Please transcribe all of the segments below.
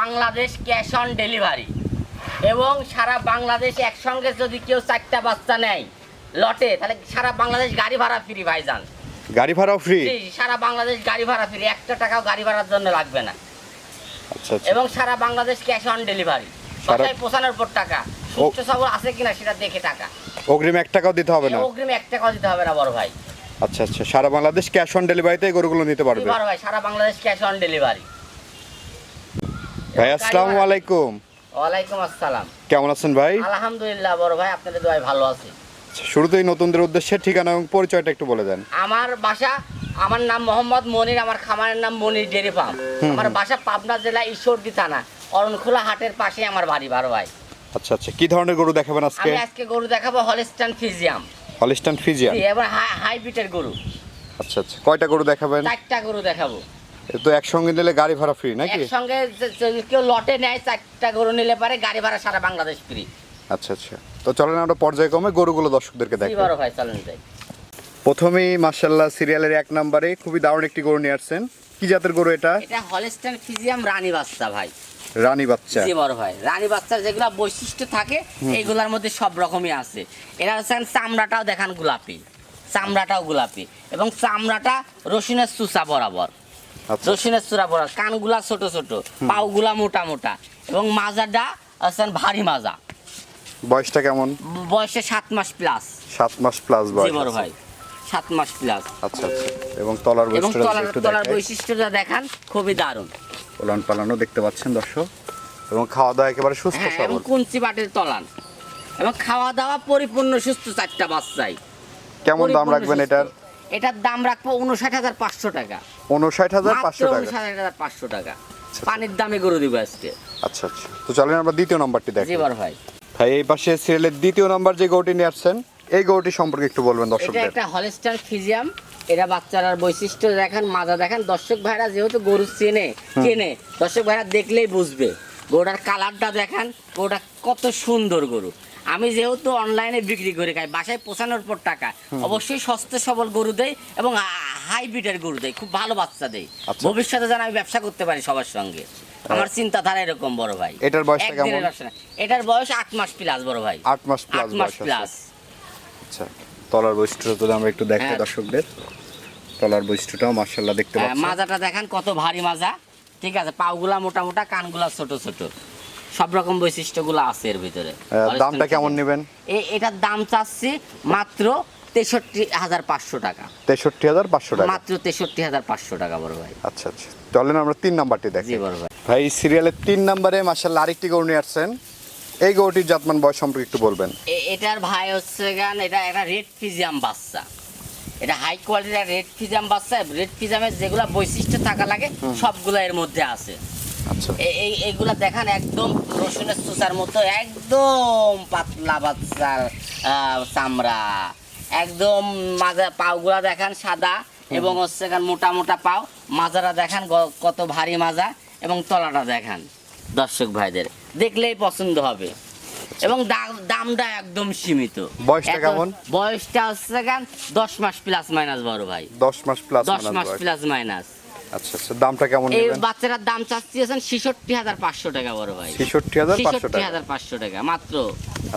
Bangladesh cash on delivery. এবং সারা বাংলাদেশ একসঙ্গে যদি কেউ চারটা বাচ্চা নেয় লটে তাহলে সারা বাংলাদেশ গাড়ি ভাড়া ফ্রি ভাইজান। গাড়ি ভাড়াও ফ্রি সারা বাংলাদেশ গাড়ি ভাড়া ফ্রি একটা টাকাও গাড়ি ভাড়ার জন্য লাগবে না। আচ্ছা আচ্ছা। এবং সারা বাংলাদেশ ক্যাশ অন ডেলিভারি। বাসায় পৌঁছানোর পর টাকা। সুস্থ সবল আছে কিনা সেটা দেখে টাকা। অগ্রিম এক টাকাও দিতে হবে না? অগ্রিম এক টাকাও দিতে হবে না বড় ভাই। আচ্ছা আচ্ছা। সারা বাংলাদেশ ক্যাশ অন ডেলিভারিতে গরুগুলো নিতে পারবে? বড় ভাই সারা বাংলাদেশ ক্যাশ অন ডেলিভারি। ভাই আসসালামু আলাইকুম। ওয়ালাইকুম আসসালাম। কেমন আছেন ভাই? আলহামদুলিল্লাহ বড় ভাই আপনাদের দোয়ায় ভালো আছি। আচ্ছা, শুরুতেই নতুনদের উদ্দেশ্যে ঠিকানা এবং পরিচয়টা একটু বলে দেন। আমার বাসা আমার নাম মোহাম্মদ মনির আমার খামারের নাম মনির ডেরি ফার্ম। আমার বাসা পাবনা জেলা ঈশ্বরদী থানা অরণখোলা হাটের পাশে আমার বাড়ি বারো ভাই। আচ্ছা আচ্ছা কি ধরনের গরু দেখাবেন আজকে? আমি আজকে গরু দেখাবো হলস্টান ফিজিয়াম। হলিস্টান ফিজিয়ান এবার হাইব্রিডের গরু। আচ্ছা আচ্ছা কয়টা গরু দেখাবেন? চারটা গরু দেখাবো। তো একসঙ্গে নিলে গাড়ি ভাড়া ফ্রি নাকি? একসঙ্গে যদি কেউ লটে নেয় চারটা গরু নিলে পারে গাড়ি ভাড়া সারা বাংলাদেশ ফ্রি আচ্ছা আচ্ছা। তো চলেন আমরা পর্যায়ক্রমে গরুগুলো দর্শকদেরকে কি দেখাই বড় ভাই চলেন যাই। প্রথমেই মার্শাল্লাহ সিরিয়ালের এক নম্বরে খুবই দারুণ একটি গরু নিয়ে আসছেন। কি জাতের গরু এটা? এটা হলস্টান ফিজিয়াম রানী বাচ্চা ভাই। রানী বাচ্চা। জি বড় ভাই রানী বাচ্চা যেগুলা বৈশিষ্ট্য থাকে এইগুলার মধ্যে সব রকমই আছে। এরা হচ্ছে চামড়াটাও দেখান গোলাপি চামড়াটাও গোলাপি এবং চামড়াটা রসুনের সুসা বরাবর। আচ্ছা। রসুনের চূড়া কানগুলা ছোট ছোট পাউগুলা মোটা মোটা এবং মাজাটা আছেন ভারী মাজা। বয়সটা কেমন? বয়সে সাত মাস প্লাস সাত মাস প্লাস বয়স বড় ভাই সাত মাস প্লাস আচ্ছা আচ্ছা। এবং তলার এবং বৈশিষ্ট্যটা তলার বৈশিষ্ট্যটা দেখান খুবই দারুণ। ওলান পালানো দেখতে পাচ্ছেন দর্শক। এবং খাওয়া দাওয়া একেবারে সুস্থ হ্যাঁ এবং সবল কুঞ্চি বাটের তলান। এবং খাওয়া দাওয়া পরিপূর্ণ সুস্থ চারটা বাচ্চাই। কেমন দাম রাখবেন। এটার? এটার দাম রাখব উনষাট হাজার পাঁচশো টাকা। উনষাট হাজার পাঁচশো টাকা। উনষাট হাজার পাঁচশো টাকা। পানির দামে গরু দিব আজকে। আচ্ছা আচ্ছা। তো চলেন আমরা দ্বিতীয় নম্বরটি দেখি। এবার ভাই। ভাই এই পাশে সিরিয়ালের দ্বিতীয় নম্বর যে গরুটি নিয়ে আসছেন এই গরুটি সম্পর্কে একটু বলবেন এটা একটা হলস্টার ফিজিয়াম এরা বাচ্চারার বৈশিষ্ট্য দেখেন মাজা দেখেন। দর্শক ভাইরা যেহেতু গরু চেনে চেনে দর্শক ভাইরা দেখলেই বুঝবে। গরুটার কালারটা দেখেন গরুটা কত সুন্দর গরু। আমি যেহেতু অনলাইনে বিক্রি করে খাই বাসায় পোষানোর পর টাকা। অবশ্যই সস্তা সবল গরু দেয় এবং হাইব্রিডের গরু দেয় খুব ভালো বাচ্চা দেয় আচ্ছা। ভবিষ্যতে যেন আমি ব্যবসা করতে পারি সবার সঙ্গে। আমার চিন্তাধারা এরকম বড় ভাই। এটার বয়সটা কেমন? এটার বয়স আট মাস প্লাস বড় ভাই। আট মাস প্লাস আট মাস প্লাস আচ্ছা তলার বৈশিষ্ট্য যদি আমরা একটু দেখাই হ্যাঁ। দর্শকদের। তলার বৈশিষ্ট্যটাও মার্শাল্লাহ দেখতে হ্যাঁ, পাচ্ছেন। মাজাটা দেখেন কত ভারী মাজা। ঠিক আছে পাগুলা মোটা মোটা কানগুলা ছোট ছোট। সব রকম বৈশিষ্ট্যগুলো আছে এর ভিতরে। দামটা কেমন নেবেন? এটার দাম চাচ্ছি মাত্র তেষট্টি হাজার পাঁচশো টাকা। তেষট্টি হাজার পাঁচশো টাকা? মাত্র তেষট্টি হাজার পাঁচশো টাকা বড় ভাই। আচ্ছা আচ্ছা। চলেন আমরা তিন নাম্বারটি দেখি। বড় ভাই। ভাই সিরিয়ালের তিন নাম্বারে মার্শাল্লাহ আরেকটি গরু নিয়ে আসছেন। এই গরুটির জাতমান বয়স সম্পর্কে একটু বলবেন। এটার ভাই হচ্ছে গান এটা একটা রেড ফিজিয়াম বাচ্চা। এটা হাই কোয়ালিটির রেড ফিজাম বাচ্চা রেড ফিজামের যেগুলো বৈশিষ্ট্য থাকা লাগে সবগুলা এর মধ্যে আছে। আচ্ছা। এই এইগুলা দেখান একদম রসুনের চুচার মতো একদম পাতলা বাচ্চার চামড়া। একদম মাজা পাওগুলা দেখান সাদা এবং হচ্ছে এখান মোটা মোটা পাও। মাজারা দেখান কত ভারী মাজা এবং তলাটা দেখান দর্শক ভাইদের। দেখলেই পছন্দ হবে। এবং দামটা একদম সীমিত। বয়সটা কেমন? বয়সটা হচ্ছে গান দশ মাস প্লাস মাইনাস বড় ভাই। দশ মাস প্লাস দশ মাস প্লাস মাইনাস আচ্ছা আচ্ছা দামটা কেমন এই বাচ্চাটার দাম চাচ্ছি আছেন ছেষট্টি হাজার পাঁচশো টাকা বড় ভাই। ছেষট্টি হাজার পাঁচশো টাকা? হাজার পাঁচশো টাকা মাত্র।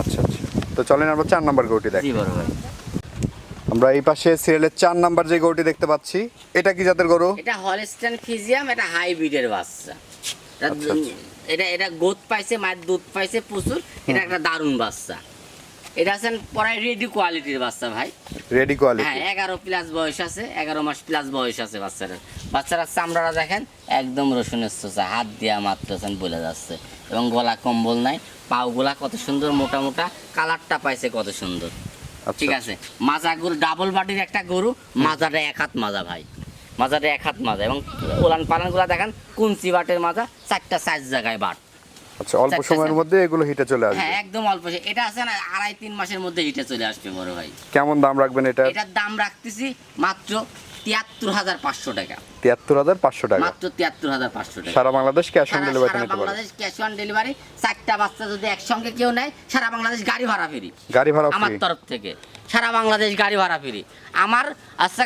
আচ্ছা আচ্ছা। তো চলেন আমরা চার নাম্বার গরুটি দেখি। বড় ভাই। আমরা এই পাশে সিরিয়ালের চার নাম্বার যে গরুটি দেখতে পাচ্ছি এটা কি জাতের গরু? এটা হলস্টাইন ফিজিয়াম এটা হাইব্রিডের বাচ্চা। এটা- আচ্ছা, আচ্ছা। এটা এটা গোদ পাইছে মায়ের দুধ পাইছে প্রচুর। এটা একটা দারুণ বাচ্চা। এটা আছেন প্রায় রেডি কোয়ালিটির বাচ্চা ভাই। রেডি কোয়ালিটি হ্যাঁ এগারো প্লাস বয়স আছে এগারো মাস প্লাস বয়স আছে বাচ্চাটার। বাচ্চারা চামড়াটা দেখেন একদম রসুনের চোচা হাত দিয়া মাত্রছেন বলে যাচ্ছে। এবং গলা কম্বল নাই পাওগুলা কত সুন্দর মোটা মোটা কালারটা পাইছে কত সুন্দর। আচ্ছা। ঠিক আছে? মাজা গরু ডাবল বাটির একটা গরু মাজাটা এক হাত মাজা ভাই। মাজাটা এক হাত মাজা এবং ওলান পালানগুলা দেখেন কুঞ্চি বাটের মাজা চারটা সাইজ জায়গায় বাট। আচ্ছা অল্প সময়ের মধ্যে এগুলো হিটে চলে আসবে। হ্যাঁ একদম অল্প এটা আছে না আড়াই তিন মাসের মধ্যে হিটে চলে আসবে বড় ভাই। কেমন দাম রাখবেন এটা? এটার দাম রাখতেছি মাত্র তিয়াত্তর হাজার পাঁচশো টাকা। তিয়াত্তর হাজার পাঁচশো টাকা। মাত্র তিয়াত্তর হাজার পাঁচশো টাকা। সারা বাংলাদেশ ক্যাশ অন ডেলিভারিতে সারা বাংলাদেশ ক্যাশ অন ডেলিভারি চারটা বাচ্চা যদি একসঙ্গে কেউ নেয় সারা বাংলাদেশ গাড়ি ভাড়া ফ্রি। গাড়ি ভাড়া আমার তরফ থেকে। সারা বাংলাদেশ গাড়ি ভাড়া ফ্রি। আমার আচ্ছা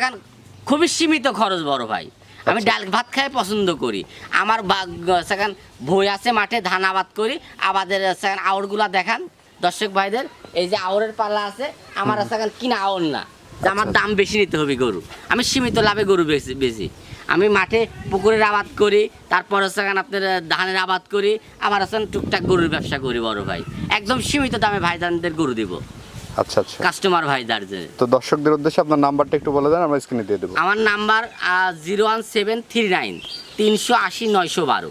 খুবই সীমিত খরচ বড় ভাই। আমি ডাল ভাত খাই পছন্দ করি। আমার সেখান বই আছে মাঠে ধান আবাদ করি। আবাদের সেখান আউরগুলা দেখান দর্শক ভাইদের। এই যে আউরের পাল্লা আছে আমার সেখান কিনা আউর না। যে আমার দাম বেশি নিতে হবে গরু। আমি সীমিত লাভে গরু বেশি বেশি। আমি মাঠে পুকুরের আবাদ করি তারপর হচ্ছে আপনার ধানের আবাদ করি। আমার হচ্ছে টুকটাক গরুর ব্যবসা করি বড় ভাই। একদম সীমিত দামে ভাইজানদের গরু দিব। আচ্ছা আচ্ছা। কাস্টমার ভাইদার যে। তো দর্শকদের উদ্দেশ্যে আপনার নাম্বারটা একটু বলে দেন আমরা স্ক্রিনে দিয়ে দেবো। আমার number zero one seven three nine তিনশো আশি নয়শো বারো।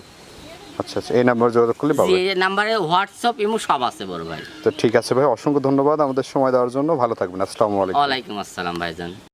আচ্ছা আচ্ছা এই নাম্বার যোগাযোগ করলে পাবো এই নাম্বারে হোয়াটসঅ্যাপ ইমো সব আছে বড় ভাই। তো ঠিক আছে ভাই অসংখ্য ধন্যবাদ আমাদের সময় দেওয়ার জন্য। ভালো থাকবেন আসসালামু আলাইকুম। ওয়ালাইকুম আসসালাম ভাইজান।